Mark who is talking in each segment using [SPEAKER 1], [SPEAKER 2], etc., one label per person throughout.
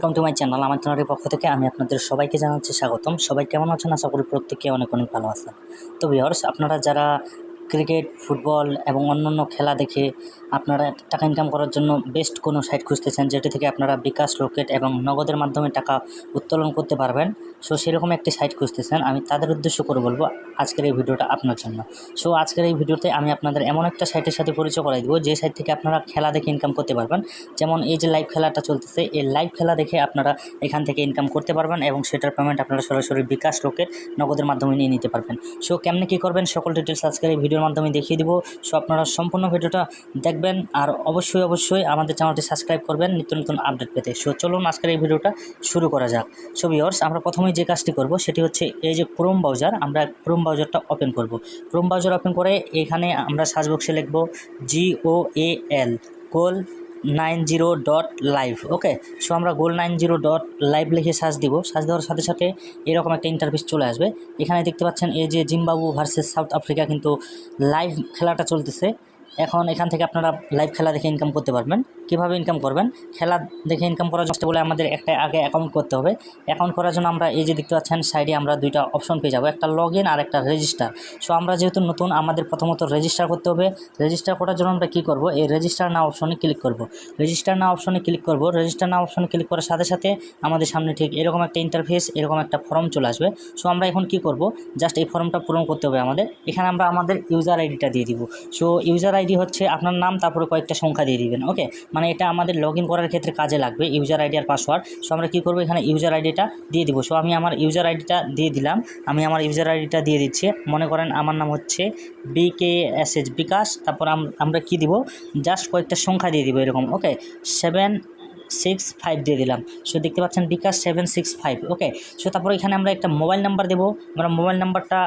[SPEAKER 1] Welcome to my channel আমার চ্যানেলের পক্ষ থেকে আমি আপনাদের সবাইকে জানাচ্ছি স্বাগতম। সবাই কেমন আছেন? আশা করি প্রত্যেকে অনেক অনেক ভালো আছেন। তো ভিওর্স আপনারা যারা ক্রিকেট, ফুটবল এবং অন্যান্য খেলা দেখে আপনারা টাকা ইনকাম করার জন্য বেস্ট কোনো সাইট খুঁজতেছেন যেটি থেকে আপনারা বিকাশ, রকেট এবং নগদের মাধ্যমে টাকা উত্তোলন করতে পারবেন। সো সেরকম একটি সাইট খুঁজতেছেন। আমি তাদের উদ্দেশ্য করে বলব আজকের এই ভিডিওটা আপনার জন্য। সো আজকের এই ভিডিওতে আমি আপনাদের এমন একটা সাইটের সাথে পরিচয় করাই দেবো যে সাইট থেকে আপনারা খেলা দেখে ইনকাম করতে পারবেন। যেমন এই যে লাইভ খেলাটা চলতেছে, এই লাইভ খেলা দেখে আপনারা এখান থেকে ইনকাম করতে পারবেন এবং সেটার পেমেন্ট আপনারা সরাসরি বিকাশ, রকেট, নগদের মাধ্যমে নিয়ে নিতে পারবেন। সো কেমনে কী করবেন, সকল ডিটেলস আজকের এই ভিডিওর মাধ্যমে দেখিয়ে দিব। সো আপনারা সম্পূর্ণ ভিডিওটা দেখবেন আর অবশ্যই অবশ্যই আমাদের চ্যানেলটি সাবস্ক্রাইব করবেন নিত্য নতুন আপডেট পেতে। সো চলুন আজকের এই ভিডিওটা শুরু করা যাক। সো ভিওর্স আমরা প্রথমেই যে কাজটি করব সেটি হচ্ছে এই যে ক্রোম ব্রাউজার আমরা ক্রোম ব্রাউজারটা ওপেন করব। ক্রোম ব্রাউজার ওপেন করে এখানে আমরা সার্চ বক্সে লিখব G O A L goal nine zero dot live, okay? So আমরা goal nine zero dot live লিখে সার্চ দিব। সার্চ দেওয়ার সাথে সাথে এরকম একটা ইন্টারভিউ চলে আসবে। এখানে দেখতে পাচ্ছেন, এই যে জিম্বাবু ভার্সেস সাউথ আফ্রিকা কিন্তু লাইভ খেলাটা চলতেছে। এখন এখান থেকে আপনারা লাইভ খেলা দেখে ইনকাম করতে পারবেন। কীভাবে ইনকাম করবেন? খেলা দেখে ইনকাম করার জন্য বলে আমাদের একটা আগে অ্যাকাউন্ট করতে হবে। অ্যাকাউন্ট করার জন্য আমরা এই যে দেখতে পাচ্ছেন সাইডে আমরা দুইটা অপশন পেয়ে যাব। একটা লগ ইন আর একটা রেজিস্টার সো আমরা যেহেতু নতুন, আমাদের প্রথমত রেজিস্টার করতে হবে। রেজিস্টার করার জন্য আমরা কী করব? এই রেজিস্টার না অপশনে ক্লিক করব। রেজিস্টার না অপশনে ক্লিক করব। রেজিস্টার না অপশনে ক্লিক করার সাথে সাথে আমাদের সামনে ঠিক এরকম একটা ইন্টারফেস এরকম একটা ফর্ম চলে আসবে। সো আমরা এখন কি করব? জাস্ট এই ফর্মটা পূরণ করতে হবে আমাদের। এখানে আমরা আমাদের ইউজার আইডিটা দিয়ে দিব। সো ইউজার আইডি হচ্ছে আপনার নাম, তারপরে কয়েকটা সংখ্যা দিয়ে দিবেন ওকে মানে এটা আমাদের লগ করার ক্ষেত্রে কাজে লাগবে ইউজার আইডি আর পাসওয়ার্ড সো আমরা কী করব এখানে ইউজার আইডিটা দিয়ে দিব। সো আমি আমার ইউজার আইডিটা দিয়ে দিলাম, আমি আমার ইউজার আইডিটা দিয়ে দিচ্ছি। মনে করেন আমার নাম হচ্ছে বিকে এস এইচ বিকাশ, তারপর আমরা কি দিব? জাস্ট কয়েকটা সংখ্যা দিয়ে দিব এরকম ওকে সেভেন সিক্স ফাইভ দিয়ে দিলাম। সো দেখতে পাচ্ছেন bKash seven six five okay so তারপর এখানে আমরা একটা মোবাইল নাম্বার দেবো। আমরা মোবাইল নাম্বারটা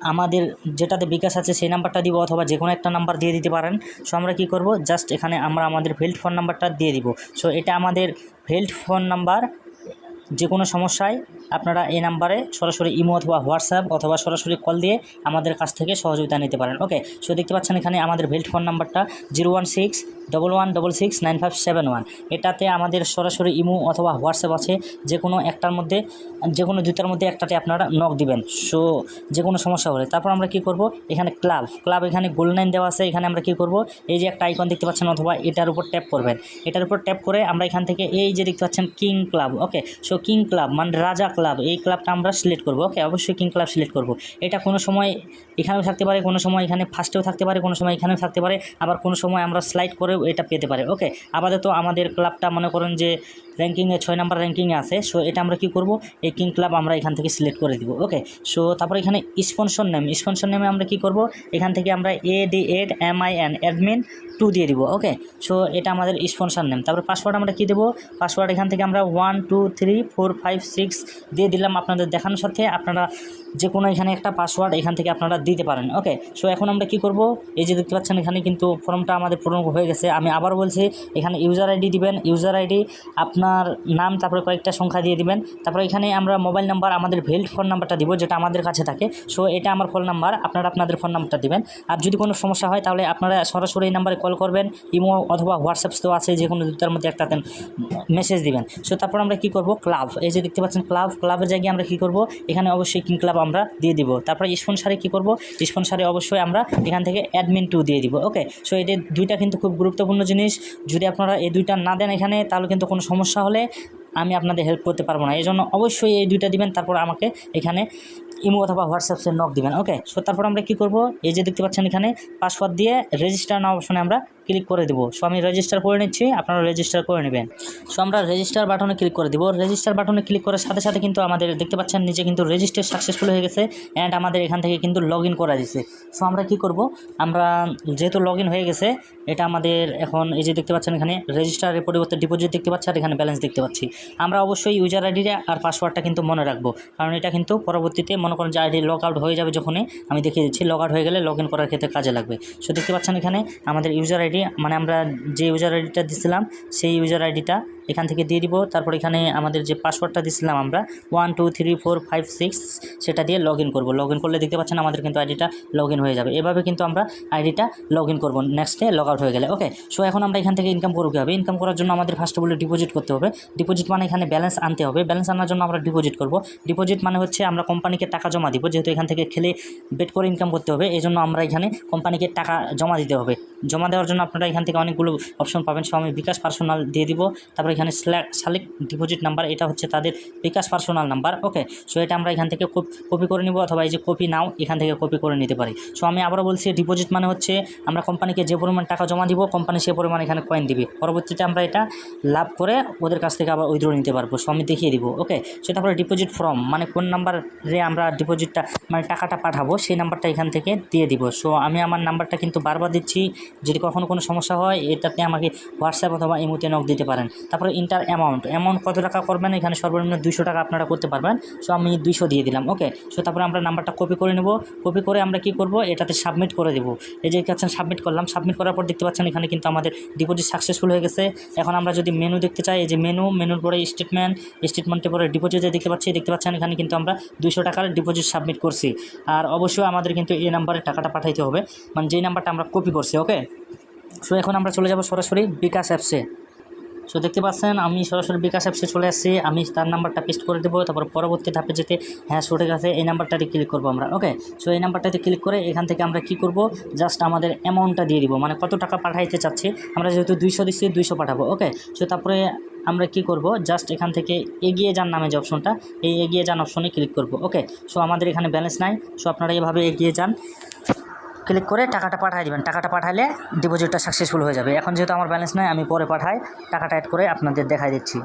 [SPEAKER 1] আমাদের যেটাতে বিকাশ আছে সেই নাম্বারটা দিব অথবা যে কোনো একটা নাম্বার দিয়ে দিতে পারেন। সো আমরা কী করব? জাস্ট এখানে আমরা আমাদের ফিল্ড ফোন নাম্বারটা দিয়ে দিব। সো এটা আমাদের ভেল্ড ফোন নাম্বার যে কোনো সমস্যায় আপনারা এই নাম্বারে সরাসরি ইমো অথবা হোয়াটসঅ্যাপ অথবা সরাসরি কল দিয়ে আমাদের কাছ থেকে সহযোগিতা নিতে পারেন। ওকে, সো দেখতে পাচ্ছেন এখানে আমাদের ভেল্ট ফোন নাম্বারটা zero one six double one double six nine five seven one. এটাতে আমাদের সরাসরি ইমো অথবা হোয়াটসঅ্যাপ আছে। যে কোনো একটার মধ্যে যে কোনো দুইটার মধ্যে একটাতে আপনারা নক দিবেন। সো যে কোনো সমস্যা হলে। তারপর আমরা কি করব? এখানে ক্লাব। ক্লাব এখানে গোল নাইন দেওয়া আছে। এখানে আমরা কি করব? এই যে একটা আইকন দেখতে পাচ্ছেন অথবা এটার উপর ট্যাপ করবেন। এটার উপর ট্যাপ করে আমরা এখান থেকে এই যে দেখতে পাচ্ছেন king club. Okay, so king club মানে রাজা ক্লাব এই ক্লাবটা আমরা সিলেক্ট করব। ওকে অবশ্যই কিং ক্লাব সিলেক্ট করব। এটা কোনো সময় এখানেও থাকতে পারে, কোনো সময় এখানে ফার্স্টেও থাকতে পারে, কোনো সময় এখানেও থাকতে পারে, আবার কোনো সময় আমরা স্লাইড করেও এটা পেতে পারে। ওকে আপাতত আমাদের ক্লাবটা মনে করেন যে র্যাঙ্কিংয়ে ছয় নাম্বার র্যাঙ্কিংয়ে আছে সো এটা আমরা কি করব? এই কিং ক্লাব আমরা এখান থেকে সিলেক্ট করে দিব। ওকে সো তারপর এখানে স্পন্সর নেম স্পন্সর নেমে আমরা কি করব? এখান থেকে আমরা A D add M I N admin two দিয়ে দিব। ওকে সো এটা আমাদের স্পন্সর নেম তারপর পাসওয়ার্ড আমরা কি দেবো? পাসওয়ার্ড এখান থেকে আমরা one two three four five six দিয়ে দিলাম আপনাদের দেখানোর সাথে। আপনারা যে কোনো এখানে একটা পাসওয়ার্ড এখান থেকে আপনারা দিতে পারেন ওকে সো এখন আমরা কি করব? এই যে দেখতে পাচ্ছেন, এখানে কিন্তু ফর্মটা আমাদের পূরণ হয়ে গেছে। আমি আবার বলছি, এখানে ইউজার আইডি দিবেন। ইউজার আইডি আপনার নাম, তারপরে কয়েকটা সংখ্যা দিয়ে দিবেন। তারপরে এখানে আমরা মোবাইল নাম্বার আমাদের ভেল্ট ফোন নাম্বারটা দিব, যেটা আমাদের কাছে থাকে। সো এটা আমার ফোন নাম্বার আপনারা আপনাদের ফোন নাম্বারটা দিবেন। আর যদি কোনো সমস্যা হয়, তাহলে আপনারা সরাসরি এই নাম্বারে কল করবেন, ইমো অথবা হোয়াটসঅ্যাপ তো আছে যে কোনো দুটার মধ্যে একটা মেসেজ দিবেন। সো তারপর আমরা কি করব? ক্লাব। এই যে দেখতে পাচ্ছেন ক্লাব, ক্লাবের জায়গায় আমরা কি করব? এখানে অবশ্যই কিং ক্লাব আমরা দিয়ে দিব। তারপরে স্পন্সারে কি করব? স্পন্সারে অবশ্যই আমরা এখান থেকে অ্যাডমিন টু দিয়ে দিব। ওকে সো এটা দুইটা কিন্তু খুব গুরুত্বপূর্ণ জিনিস। যদি আপনারা এই দুইটা না দেন এখানে, তাহলে কিন্তু কোনো সমস্যা হলে আমি আপনাদের হেল্প করতে পারব না। এই জন্য অবশ্যই এই দুইটা দিবেন, তারপর আমাকে এখানে ইমো অথবা হোয়াটসঅ্যাপে নক দিবেন। ওকে সো তারপর আমরা কি করব? এই যে দেখতে পাচ্ছেন এখানে পাসওয়ার্ড দিয়ে রেজিস্টার না অপশনে আমরা ক্লিক করে দেবো। সো আমি রেজিস্টার করে নিচ্ছি, আপনারা রেজিস্টার করে নেবেন। সো আমরা রেজিস্টার বাটনে ক্লিক করে দিব। রেজিস্টার বাটনে ক্লিক করার সাথে সাথে কিন্তু আমাদের দেখতে পাচ্ছেন, নিচে কিন্তু রেজিস্টার সাকসেসফুল হয়ে গেছে অ্যান্ড আমাদের এখান থেকে কিন্তু লগ ইন করা দিয়েছে সো আমরা কি করব? আমরা যেহেতু লগ ইন হয়ে গেছে, এটা আমাদের এখন এই যে দেখতে পাচ্ছেন এখানে রেজিস্টারের পরিবর্তে ডিপোজিট দেখতে পাচ্ছি আর এখানে ব্যালেন্স দেখতে পাচ্ছি। আমরা অবশ্যই ইউজার আইডিটা আর পাসওয়ার্ডটা কিন্তু মনে রাখব, কারণ এটা কিন্তু পরবর্তীতে মনে করেন যে আইডি লগ আউট হয়ে যাবে যখনই আমি দেখিয়ে দিচ্ছি লগ আউট হয়ে গেলে লগ ইন করার ক্ষেত্রে কাজে লাগবে। সো দেখতে পাচ্ছেন এখানে আমাদের ইউজার আইডি আইডি মানে আমরা যে ইউজার আইডিটা দিছিলাম, সেই ইউজার আইডিটা এখান থেকে দিয়ে দিব। তারপর এখানে আমাদের যে পাসওয়ার্ডটা দিছিলাম আমরা one two three four five six সেটা দিয়ে লগ ইন করব। লগ ইন করলে দেখতে পাচ্ছেন আমাদের কিন্তু আইডিটা লগ ইন হয়ে যাবে। এভাবে কিন্তু আমরা আইডিটা লগ ইন করব। নেক্সটে লগ আউট হয়ে গেলে। ওকে সো এখন আমরা এখান থেকে ইনকাম করব কীভাবে? ইনকাম করার জন্য আমাদের ফার্স্ট অফ অল ডিপোজিট করতে হবে। ডিপোজিট মানে এখানে ব্যালেন্স আনতে হবে। ব্যালেন্স আনার জন্য আমরা ডিপোজিট করব। ডিপোজিট মানে হচ্ছে আমরা কোম্পানিকে টাকা জমা দিব, যেহেতু এখান থেকে খেলে বেট করে ইনকাম করতে হবে। এই জন্য আমরা এখানে কোম্পানিকে টাকা জমা দিতে হবে। জমা দেওয়ার জন্য আপনারা এখান থেকে অনেকগুলো অপশন পাবেন। সো আমি বিকাশ পার্সোনাল দিয়ে দিব। তারপর এখানে সালেক্ট ডিপোজিট নাম্বার এটা হচ্ছে তাদের bKash personal number okay so এটা আমরা এখান থেকে কপি করে নিব অথবা এই যে কপি নাও এখান থেকে কপি করে নিতে পারি। সো আমি আবারও বলছি ডিপোজিট মানে হচ্ছে আমরা কোম্পানিকে যে পরিমাণ টাকা জমা দিব কোম্পানি সে পরিমাণ এখানে কয়েন দিবে। পরবর্তীতে আমরা এটা লাভ করে ওদের কাছ থেকে আবার উইথড্র নিতে পারব। সো আমি দেখিয়ে দিব ওকে সো তারপরে ডিপোজিট ফর্ম মানে কোন নাম্বারে আমরা ডিপোজিটটা মানে টাকাটা পাঠাবো, সেই নাম্বারটা এখান থেকে দিয়ে দিব। সো আমি আমার নাম্বারটা কিন্তু বারবার দিচ্ছি, যদি কখনো কোনো সমস্যা হয় এটাতে আমাকে হোয়াটসঅ্যাপ অথবা ইমোতে নক দিতে পারেন। তারপরে ইন্টার অ্যামাউন্ট অ্যামাউন্ট কত টাকা করবেন? এখানে সর্বনিম্ন দুশো টাকা আপনারা করতে পারবেন। সো আমি দুইশো দিয়ে দিলাম ওকে সো তারপরে আমরা নাম্বারটা কপি করে নেব। কপি করে আমরা কি করব? এটাতে সাবমিট করে দেবো। এই যে কাছে সাবমিট করলাম। সাবমিট করার পর দেখতে পাচ্ছেন, এখানে কিন্তু আমাদের ডিপোজিট সাকসেসফুল হয়ে গেছে। এখন আমরা যদি মেনু দেখতে চাই, এই যে মেনু মেনুর পরে স্টেটমেন্ট স্টেটমেন্টের পরে ডিপোজিটে দেখতে পাচ্ছি, দেখতে পাচ্ছেন, এখানে কিন্তু আমরা দুইশো টাকার ডিপোজিট সাবমিট করছি। আর অবশ্যই আমাদের কিন্তু এই নাম্বারে টাকাটা পাঠাইতে হবে। মানে যেই নাম্বারটা আমরা কপি করছি ওকে সো এখন আমরা চলে যাব সরাসরি বিকাশ অ্যাপসে সো দেখতে পাচ্ছেন, আমি সরাসরি বিকাশ অ্যাপসে চলে আসছি। আমি তার নাম্বারটা পেস্ট করে দেবো, তারপর পরবর্তী ধাপে যেতে হ্যাঁ সঠিক আছে, এই নাম্বারটাতে ক্লিক করব আমরা। ওকে সো এই নাম্বারটাতে ক্লিক করে এখান থেকে আমরা কি করব? জাস্ট আমাদের অ্যামাউন্টটা দিয়ে দিব। মানে কত টাকা পাঠাইতে চাচ্ছি, আমরা যেহেতু দুইশো দিচ্ছি, দুইশো পাঠাবো। ওকে সো তারপরে আমরা কি করব? জাস্ট এখান থেকে এগিয়ে যান নামে যে অপশনটা এই এগিয়ে যান অপশনে ক্লিক করব। ওকে সো আমাদের এখানে ব্যালেন্স নাই। সো আপনারা এভাবে এগিয়ে যান। ক্লিক করে টাকাটা পাঠিয়ে দেবেন। টাকাটা পাঠালে ডিপোজিটটা সাকসেসফুল হয়ে যাবে। এখন যেহেতু আমার ব্যালেন্স নাই, আমি পরে পাঠাই, টাকাটা অ্যাড করে আপনাদের দেখাই দিচ্ছি।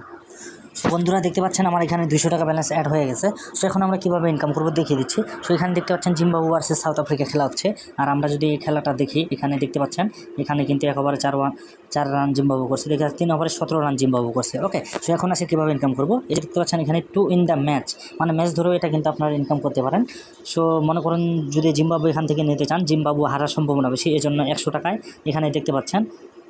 [SPEAKER 1] বন্ধুরা দেখতে পাচ্ছেন আমার এখানে দুশো টাকা ব্যালেন্স অ্যাড হয়ে গেছে। সো এখন আমরা কীভাবে ইনকাম করব দেখিয়ে দিচ্ছি। সো এখানে দেখতে পাচ্ছেন জিম্বাবু ভার্সেস সাউথ আফ্রিকা খেলা হচ্ছে। আর আমরা যদি এই খেলাটা দেখি, এখানে দেখতে পাচ্ছেন, এখানে কিন্তু এক ওভারে চার ওয়ান চার রান জিম্বাবু করছে। দেখে তিন ওভারে সতেরো রান জিম্বাবু করছে। ওকে সো এখন আসে কীভাবে ইনকাম করব? এই দেখতে পাচ্ছেন এখানে টু ইন দ্য ম্যাচ মানে ম্যাচ ধরেও এটা কিন্তু আপনারা ইনকাম করতে পারেন। সো মনে করুন যদি জিম্বাবু এখান থেকে নিতে চান, জিম্বাবু হারার সম্ভাবনা বেশি এই জন্য একশো টাকায় এখানে দেখতে পাচ্ছেন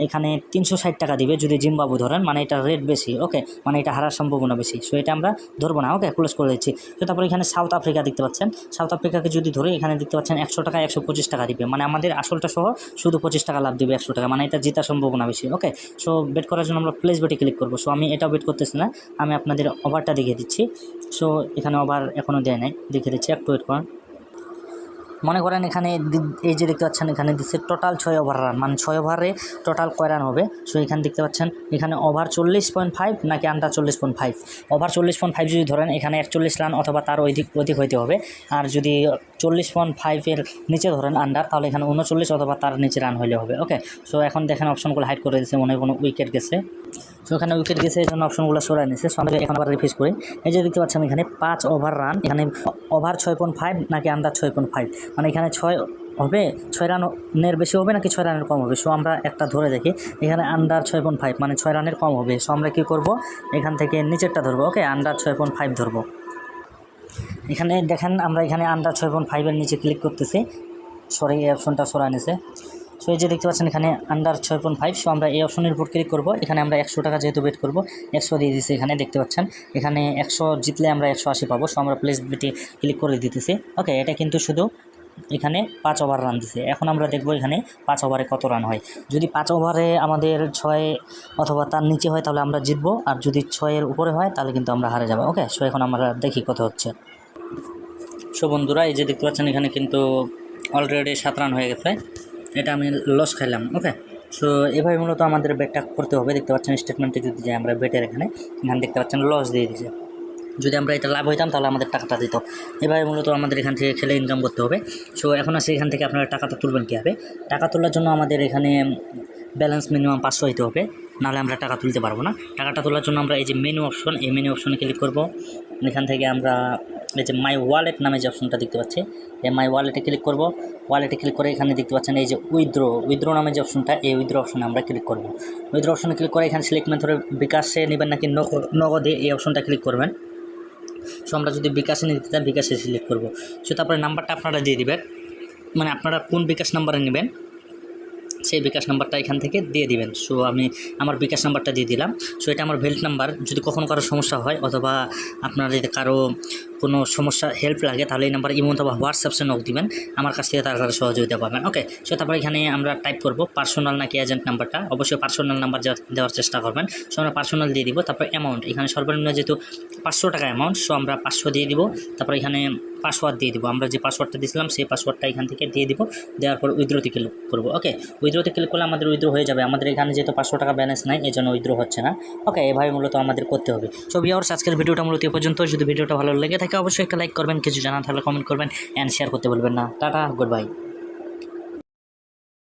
[SPEAKER 1] এখানে তিনশো ষাট টাকা দিবে যদি জিম্বাবু ধরেন মানে এটা রেট বেশি ওকে মানে এটা হারার সম্ভাবনা বেশি। সো এটা আমরা ধরবো না ওকে ক্লোজ করে দিচ্ছি। তো তারপর এখানে সাউথ আফ্রিকা দেখতে পাচ্ছেন। সাউথ আফ্রিকাকে যদি ধরে, এখানে দেখতে পাচ্ছেন একশো টাকা, একশো পঁচিশ টাকা দিবে। মানে আমাদের আসলটা সহ শুধু পঁচিশ টাকা লাভ দিবে একশো টাকা মানে এটা জেতার সম্ভাবনা বেশি ওকে সো বেট করার জন্য আমরা প্লেস বেটে ক্লিক করব। সো আমি এটাও বেট করতেছি না, আমি আপনাদের ওভারটা দেখিয়ে দিচ্ছি। সো এখানে ওভার এখনও দেয় নাই, দেখিয়ে দিচ্ছি। একটু ওয়েট করেন। মনে করেন এখানে এই যে দেখতে পাচ্ছেন, এখানে দিচ্ছে টোটাল ছয় ওভার রান মানে ছয় ওভারে টোটাল কয় রান হবে? সো এখানে দেখতে পাচ্ছেন, এখানে ওভার চল্লিশ পয়েন্ট ফাইভ নাকি আন্ডার চল্লিশ পয়েন্ট ফাইভ ওভার চল্লিশ পয়েন্ট ফাইভ যদি ধরেন, এখানে একচল্লিশ রান অথবা তার অধিক অধিক হইতে হবে। আর যদি চল্লিশ পয়েন্ট ফাইভের নিচে ধরেন আন্ডার তাহলে এখানে উনচল্লিশ অথবা তার নিচে রান হইলে হবে ওকে সো এখন দেখেন অপশনগুলো হাইড করে দিয়েছে, মনে কোনো উইকেট গেছে। সো এখানে উইকেট গেছে, এই জন্য অপশনগুলো সরাই নিচ্ছে সো আমরা এখন আবার রিফ্রেশ করি। এই যে দেখতে পাচ্ছেন এখানে পাঁচ ওভার রান এখানে ওভার ছয় পয়েন্ট ফাইভ নাকি আন্ডার ছয় পয়েন্ট ফাইভ মানে এখানে ছয় হবে, ছয় রানের বেশি হবে নাকি ছয় রানের কম হবে? সো আমরা একটা ধরে দেখি, এখানে আন্ডার ছয় পয়েন্ট ফাইভ মানে ছয় রানের কম হবে। সো আমরা কী করব? এখান থেকে নিচেরটা ধরবো ওকে আন্ডার ছয় পয়েন্ট ফাইভ ধরবো। এখানে দেখেন, আমরা এখানে আন্ডার ছয় পয়েন্ট ফাইভের নিচে ক্লিক করতেছি। সরে, এই অপশনটা সরা নিছে সো এই যে দেখতে পাচ্ছেন, এখানে আন্ডার ছয় পয়েন্ট ফাইভ সো আমরা এই অপশনের উপর ক্লিক করব। এখানে আমরা একশো টাকা যেহেতু বেট করব, একশো দিয়ে দিচ্ছি এখানে, দেখতে পাচ্ছেন। এখানে একশো জিতলে আমরা একশো আশি পাবো সো আমরা প্লেস বেটে ক্লিক করে দিতেছি। ওকে এটা কিন্তু শুধু এখানে পাঁচ ওভার রান দিছে। এখন আমরা দেখব এখানে পাঁচ ওভারে কত রান হয়। যদি পাঁচ ওভারে আমাদের ছয় অথবা তার নিচে হয়, তাহলে আমরা জিতবো। আর যদি ছয়ের উপরে হয়, তাহলে কিন্তু আমরা হারে যাব। ওকে সো এখন আমরা দেখি কত হচ্ছে। সো বন্ধুরা, এই যে দেখতে পাচ্ছেন, এখানে কিন্তু অলরেডি সাত রান হয়ে গেছে। এটা আমি লস খাইলাম। ওকে সো এভাবে মূলত আমাদের বেটটা করতে হবে। দেখতে পাচ্ছেন স্টেটমেন্টে যদি যাই আমরা বেটের এখানে এখানে দেখতে পাচ্ছেন লস দিয়ে দিয়েছে যদি আমরা এটা লাভ হইতাম, তাহলে আমাদের টাকাটা দিত। এভাবে মূলত আমাদের এখান থেকে খেলে ইনকাম করতে হবে। সো এখন আসে এখান থেকে আপনারা টাকাটা তুলবেন কীভাবে? টাকা তোলার জন্য আমাদের এখানে ব্যালেন্স মিনিমাম পাঁচশো হইতে হবে। নাহলে আমরা টাকা তুলতে পারব না। টাকাটা তোলার জন্য আমরা এই যে মেনু অপশন এই মেনু অপশনে ক্লিক করব। এখান থেকে আমরা এই যে মাই ওয়ালেট নামে যে অপশনটা দেখতে পাচ্ছি, এই মাই ওয়ালেটে ক্লিক করব। ওয়ালেটে ক্লিক করে এখানে দেখতে পাচ্ছেন এই যে উইথড্রো উইথড্রো নামে যে অপশনটা এই উইথড্রো অপশনে আমরা ক্লিক করব। উইথড্রো অপশনে ক্লিক করে এখানে সিলেক্ট মেথডে বিকাশে নেবেন নাকি নগ- নগদে এই অপশনটা ক্লিক করবেন। সো আমরা যদি বিকাশে নিতে চাই, বিকাশে সিলেক্ট করব। সো তারপরে নাম্বারটা আপনারা দিয়ে দিবেন। মানে আপনারা কোন বিকাশ নাম্বারে নেবেন, সেই বিকাশ নাম্বারটা এখান থেকে দিয়ে দিবেন। সো আমি আমার বিকাশ নাম্বারটা দিয়ে দিলাম। সো এটা আমার ভেল্ট নাম্বার যদি কখনো কারও সমস্যা হয় অথবা আপনার যদি কারও কোনো সমস্যা হেল্প লাগে, তাহলে এই নাম্বার ইমো অথবা হোয়াটসঅ্যাপসে নক দিবেন। আমার কাছ থেকে তাড়াতাড়ি সহযোগিতা পাবেন ওকে সো তারপর এখানে আমরা টাইপ করব পার্সোনাল নাকি এজেন্ট নাম্বারটা অবশ্যই পার্সোনাল নাম্বার দেওয়ার চেষ্টা করবেন। সো আমরা পার্সোনাল দিয়ে দিব, তারপর অ্যামাউন্ট এখানে সর্বনিম্ন যেহেতু পাঁচশো টাকা অ্যামাউন্ট সো আমরা পাঁচশো দিয়ে দিব। তারপর এখানে পাসওয়ার্ড দিয়ে দিব। আমরা যে পাসওয়ার্ডটা দিয়েছিলাম সেই পাসওয়ার্ডটা এখান থেকে দিয়ে দিব। দেওয়ার পর উইথড্রোতে ক্লিক করব ওকে উইথড্রোতে ক্লিক করলে আমাদের উইথড্রো হয়ে যাবে। আমাদের এখানে যেহেতু পাঁচশো টাকা ব্যালেন্স নাই এই জন্য উইথড্রো হচ্ছে না। ওকে এভাবে মূলত আমাদের করতে হবে। সো ভিওর্স আজকের ভিডিওটা মূলত এ পর্যন্ত। যদি ভিডিওটা ভালো লেগে থাকে অবশ্যই একটা লাইক করবেন, কিছু জানা থাকলে কমেন্ট করবেন অ্যান্ড শেয়ার করতে বলবেন না। Tata good bye